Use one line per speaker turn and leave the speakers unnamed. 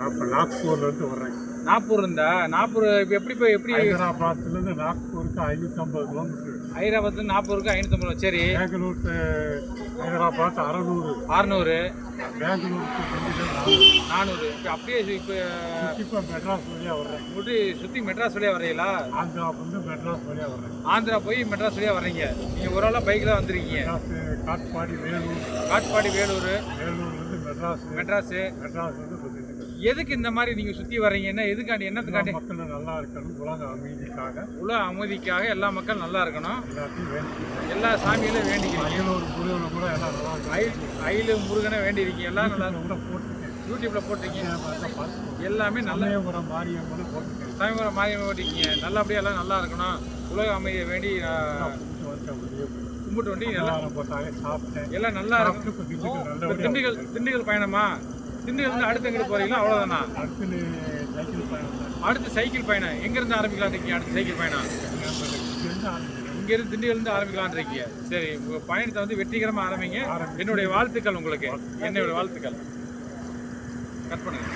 நாக்பூர்லேருந்து வர்றேன்.
நாக்பூர் இருந்தா? நாக்பூர் இப்போ எப்படி போய் எப்படி?
ஹைதராபாத்லேருந்து நாக்பூருக்கு ஐநூற்றம்பது கிலோமீட்டர்.
ஹைதராபாத்ல நாக்பூருக்கு ஐநூற்றம்பது சரி.
பெங்களூருக்கு ஹைதராபாத் அறநூறு.
அறநூறு.
பெங்களூருக்கு நானூறு.
இப்போ அப்படியே இப்போ
இப்போ மெட்ராஸ் வழியாக வர்றேன்.
முடி சுற்றி மெட்ராஸ் வழியாக வர்றீங்களா?
ஆந்திரா வந்து மெட்ராஸ் வழியாக வர்றேன்.
ஆந்திரா போய் மெட்ராஸ் வழியாக வர்றீங்க. நீங்கள் ஒரு ஆளாக பைக்கில் வந்திருக்கீங்க.
காட்பாடி வேலூர்.
காட்பாடி வேலூர்.
வேலூர்லேருந்து மெட்ராஸ்.
மெட்ராஸு.
மெட்ராஸ் வந்து
எதுக்கு இந்த மாதிரி நீங்கள் சுற்றி வர்றீங்கன்னா எதுக்காண்டி என்னத்துக்காண்டி?
மக்கள் நல்லா இருக்கணும். உலக அமைதிக்காக.
உலக அமைதிக்காக எல்லா மக்கள் நல்லா இருக்கணும். எல்லா சாமியிலும் வேண்டிக்கிறீங்க
அரியலூர் புலியூரில் கூட எல்லாம் நல்லா
அயிலு முருகனை வேண்டியிருக்கீங்க. எல்லாம் நல்லா
கூட போட்டிருக்கேன்.
யூடியூப்ல போட்டிருக்கீங்க. எல்லாமே நல்ல
சமயபுரம் மாரியம்மன் போட்டிருக்கேன்.
சாமிபுரம் மாரியம்மா போட்டிருக்கீங்க. நல்லபடியாக எல்லாம் நல்லா இருக்கணும். உலக அமைதியை வேண்டி கும்பிட்டு வண்டி நல்லா
போட்டாங்க சாப்பிட்டேன்.
எல்லாம் நல்லா இருக்கும்
திண்டுக்கல்
திண்டுக்கல் பயணமா? திண்டுக்கல் இருந்து அடுத்து எங்கிட்டு போறீங்களா அவ்வளோதானா
அடுத்து சைக்கிள் பயணம்.
எங்கேருந்து ஆரம்பிக்கலாம் இருக்கீங்க அடுத்து சைக்கிள் பயணம்? இங்கிருந்து திண்டுக்கல்லேருந்து ஆரம்பிக்கலாம்னு இருக்கீங்க. சரி உங்கள் பயணத்தை வந்து வெற்றிகரமாக ஆரம்பிங்க. என்னுடைய வாழ்த்துக்கள் உங்களுக்கு. என்னுடைய வாழ்த்துக்கள். கட் பண்ணுங்க.